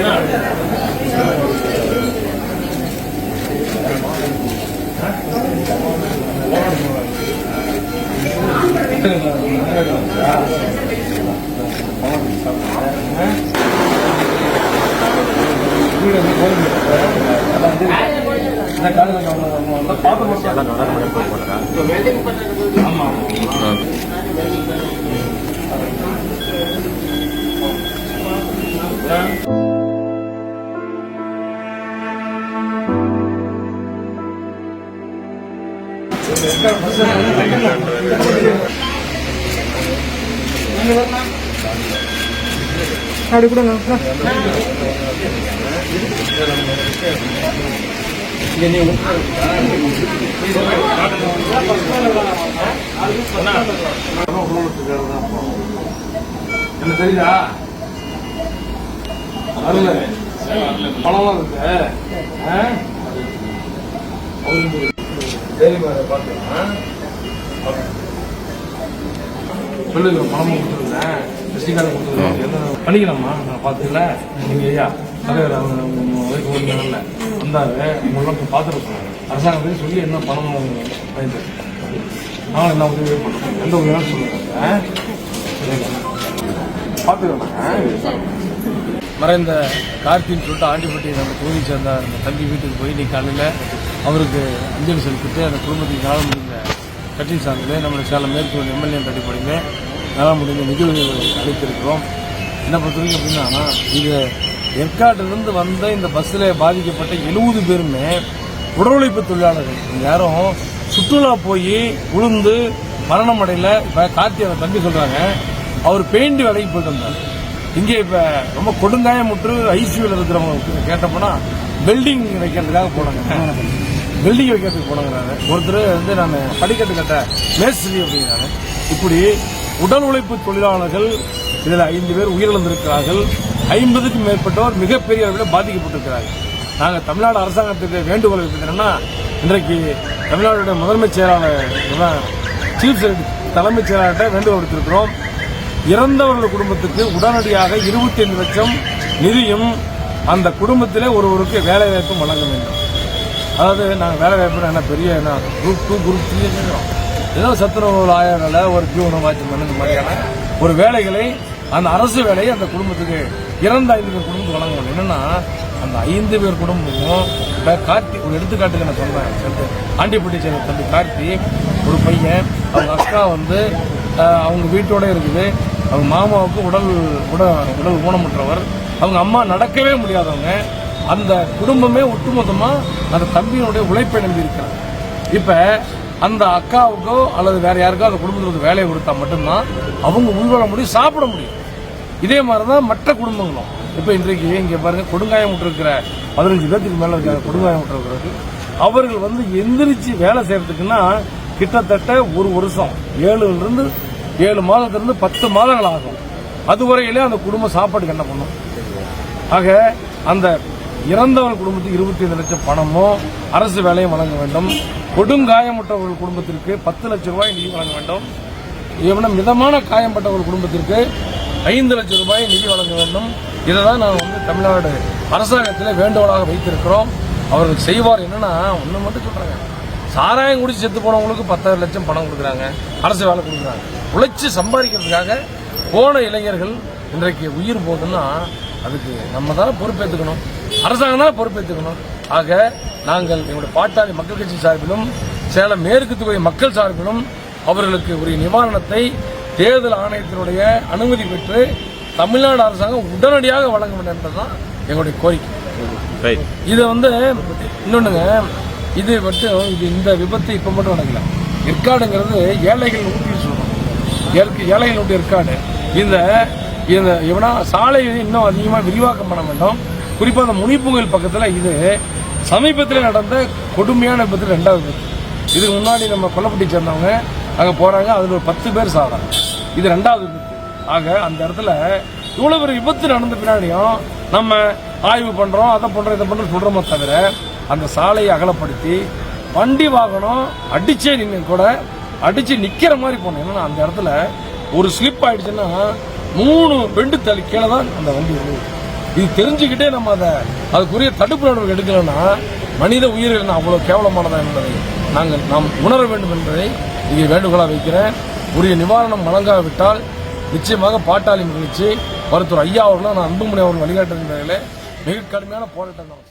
ஆமா. அப்படி கொடுங்க. என்ன தெரியுதா? வரல. பணம்லாம் இருக்கு. தெரியுமா அதை பார்த்துக்கலாம் சொல்லுங்க பணமும் கொடுத்துருந்தேன் ஸ்ரீகாரம் கொடுத்துருந்தேன் என்ன பண்ணிக்கலாமா? நான் பார்த்துக்கல. நீங்க ஐயா தலைவர் அவங்க வரைக்கும் ஒரு நாளில் வந்தாரு. உங்களெல்லாம் பார்த்துட்டு போனாங்க அரசாங்கத்தையும் சொல்லி என்ன பணம் பயந்து நானும் என்ன உதவி பண்ணுறேன் எந்த உதவியும் சொல்லுங்க பார்த்துக்கலாம்? மறைந்த கார்த்தின்னு சொல்லிட்டு ஆண்டிப்பட்டி நம்ம தொகுதி சேர்ந்த அந்த தம்பி வீட்டுக்கு போய் இன்னைக்கு காலையில் அவருக்கு அஞ்சலி செலுத்திட்டு அந்த குடும்பத்துக்கு நாள முடிந்த கட்சி சார்ந்து நம்முடைய சேலம் மேற்கு எம்எல்ஏ அடிப்படையிலே நாள முடிந்த நிதி உதவிகளை அளித்திருக்கிறோம். என்ன பொறுத்த வரைக்கும் அப்படின்னா இது ஏற்காட்டிலிருந்து வந்த இந்த பஸ்ஸில் பாதிக்கப்பட்ட எழுபது பேருமே உடலுழைப்பு தொழிலாளர்கள். யாரும் சுற்றுலா போய் உளுந்து மரணம் அடையல. இப்போ கார்த்தி அந்த தம்பி சொல்கிறாங்க அவர் பெயிண்ட் வேலைக்கு போயிட்டு வந்தார். இங்கே இப்போ ரொம்ப கொடுங்காயமுற்று ஐசியூவில் இருக்கிறவங்க கேட்டப்போனா வெல்டிங் வைக்கிறதுக்காக போனாங்க. வெல்டிங் வைக்கிறதுக்கு போனாங்கிறாரு ஒருத்தர் வந்து நான் படிக்கட்டு கட்ட மேஸ்திரி அப்படிங்கிறாரு. இப்படி உடல் உழைப்பு தொழிலாளர்கள் இதில் ஐந்து பேர் உயிரிழந்திருக்கிறார்கள். ஐம்பதுக்கும் மேற்பட்டோர் மிகப்பெரிய அளவில் பாதிக்கப்பட்டிருக்கிறார்கள். நாங்கள் தமிழ்நாடு அரசாங்கத்துக்கு வேண்டுகோள் என்னன்னா இன்றைக்கு தமிழ்நாடு முதன்மைச் செயலாளர் சீஃப் செக்ரட்டரி தலைமைச் செயலாளர்கிட்ட வேண்டுகோள் விடுத்திருக்கிறோம். இறந்தவர்கள் குடும்பத்துக்கு உடனடியாக இருபத்தி ஐந்து லட்சம் நிதியும் அந்த குடும்பத்திலே ஒருவருக்கு வேலைவாய்ப்பும் வழங்க வேண்டும். அதாவது நாங்கள் வேலை வாய்ப்பு என்ன பெரிய என்ன குரூப் டூ குரூப் த்ரீ ஏதோ சத்துணவு ஆயிரங்கள ஒரு பியூன வாட்ச்மேன் இந்த மாதிரியான ஒரு வேலைகளை அந்த அரசு வேலையை அந்த குடும்பத்துக்கு இறந்த ஐந்து பேர் குடும்பத்துக்கு வழங்கணும் என்னென்னா என்னன்னா அந்த ஐந்து பேர் குடும்பமும் கார்த்தி ஒரு எடுத்துக்காட்டுக்கு நான் சொல்றேன் ஆண்டிப்பட்டி சேர்ந்த தம்பி கார்த்தி ஒரு பையன் அவங்க அக்கா வந்து அவங்க வீட்டோட இருக்குது. அவங்க மாமாவுக்கு உடல் உடல் உடல் ஊனமுற்றவர். அவங்க அம்மா நடக்கவே முடியாதவங்க. அந்த குடும்பமே ஒட்டுமொத்தமாக அந்த தம்பியினுடைய உழைப்பை நம்பி இருக்கிறாங்க. இப்போ அந்த அக்காவுக்கோ அல்லது வேற யாருக்கோ அந்த குடும்பத்துக்கு வேலையை கொடுத்தா மட்டும்தான் அவங்க உள்வாழ முடியும் சாப்பிட முடியும். இதே மாதிரி தான் மற்ற குடும்பங்களும். இப்போ இன்றைக்கு இங்கே பாருங்க கொடுங்காயம் விட்டுருக்கிற பதினஞ்சு பேர்த்துக்கு மேலே இருக்காங்க கொடுங்காயம் விட்டுருக்கிறது அவர்கள் வந்து எந்திரிச்சு வேலை செய்யறதுக்குன்னா கிட்டத்தட்ட ஒரு வருஷம் ஏழுலேருந்து ஏழு மாதத்திலிருந்து பத்து மாதங்கள் ஆகும். அதுவரையிலே அந்த குடும்பம் சாப்பாட்டுக்கு என்ன பண்ணும்? ஆக அந்த இறந்தவர்கள் குடும்பத்துக்கு இருபத்தி ஐந்து லட்சம் பணமும் அரசு வேலையும் வழங்க வேண்டும். கொடுங்காயமுற்றவர்கள் குடும்பத்திற்கு பத்து லட்சம் ரூபாய் நிதி வழங்க வேண்டும். இவனும் மிதமான காயம்பட்டவர்கள் குடும்பத்திற்கு ஐந்து லட்சம் ரூபாய் நிதி வழங்க வேண்டும். இதை தான் நான் வந்து தமிழ்நாடு அரசாங்கத்தில் வேண்டுகோளாக வைத்திருக்கிறோம். அவர்கள் செய்வார் என்னன்னா ஒன்று மட்டும் சொல்கிறாங்க சாராயம் குடிச்சு செத்து போனவங்களுக்கு பத்தாயிரம் லட்சம் பணம் கொடுக்குறாங்க. அரசு வேலை கொடுக்குறாங்க. உழைச்சி சம்பாதிக்கிறதுக்காக போன இளைஞர்கள் இன்றைக்கு உயிர் போகுதுன்னா அதுக்கு நம்ம தான் பொறுப்பேற்றுக்கணும் அரசாங்கம் தான் பொறுப்பேற்றுக்கணும். ஆக நாங்கள் எங்களுடைய பாட்டாளி மக்கள் கட்சி சார்பிலும் சேலம் மேற்கு தொகுதி மக்கள் சார்பிலும் அவர்களுக்கு உரிய நிவாரணத்தை தேர்தல் ஆணையத்தினுடைய அனுமதி பெற்று தமிழ்நாடு அரசாங்கம் உடனடியாக வழங்க வேண்டும் என்பதுதான் எங்களுடைய கோரிக்கை. ரைட் இதை வந்து இன்னொன்னுங்க இது மட்டும் இது இந்த விபத்து இப்ப மட்டும் நடக்கல. ஏற்காடுங்கிறது ஏழைகள் ஊட்டின்னு சொல்றோம். ஏற்கு- ஏழைகள் ஊட்டி ஏற்காடு இந்த இந்த இவனா சாலை இன்னும் அதிகமாக விரிவாக்கம் பண்ண வேண்டும் குறிப்பாக அந்த முனிப்புங்கல் பக்கத்தில் இது சமீபத்தில் நடந்த கொடுமையான விபத்து ரெண்டாவது விபத்து. இதுக்கு முன்னாடி நம்ம கொல்லப்பட்டி சேர்ந்தவங்க அங்கே போகிறாங்க அதில் ஒரு பத்து பேர் சாகிறாங்க இது ரெண்டாவது விபத்து. ஆக அந்த இடத்துல இவ்வளோ பெரிய விபத்து நடந்த பின்னாடியும் நம்ம ஆய்வு பண்ணுறோம் அதை பண்ணுறோம் இதை பண்ணுறோம் சொல்கிறோமோ தவிர அந்த சாலையை அகலப்படுத்தி வண்டி வாகனம் அடிச்சே நின்று கூட அடித்து நிற்கிற மாதிரி போனோம். ஏன்னா அந்த இடத்துல ஒரு ஸ்லிப் ஆயிடுச்சுன்னா மூணு பெண்டு தள்ளி கீழே தான் அந்த வண்டி விழுது இது தெரிஞ்சுக்கிட்டே நம்ம அதை அதுக்குரிய தடுப்பு நடவடிக்கை எடுக்கலன்னா மனித உயிர்கள் அவ்வளோ கேவலமானதா என்பதை நாங்கள் நாம் உணர வேண்டும் என்பதை இங்கே வேண்டுகோளாக வைக்கிறேன். உரிய நிவாரணம் வழங்காவிட்டால் நிச்சயமாக பாட்டாளி மகிழ்ச்சி. மருத்துவர் ஐயா அவர்களும் நான் அன்புமணி அவர்கள் வழிகாட்டுகின்ற மிக கடுமையான போராட்டம் நான்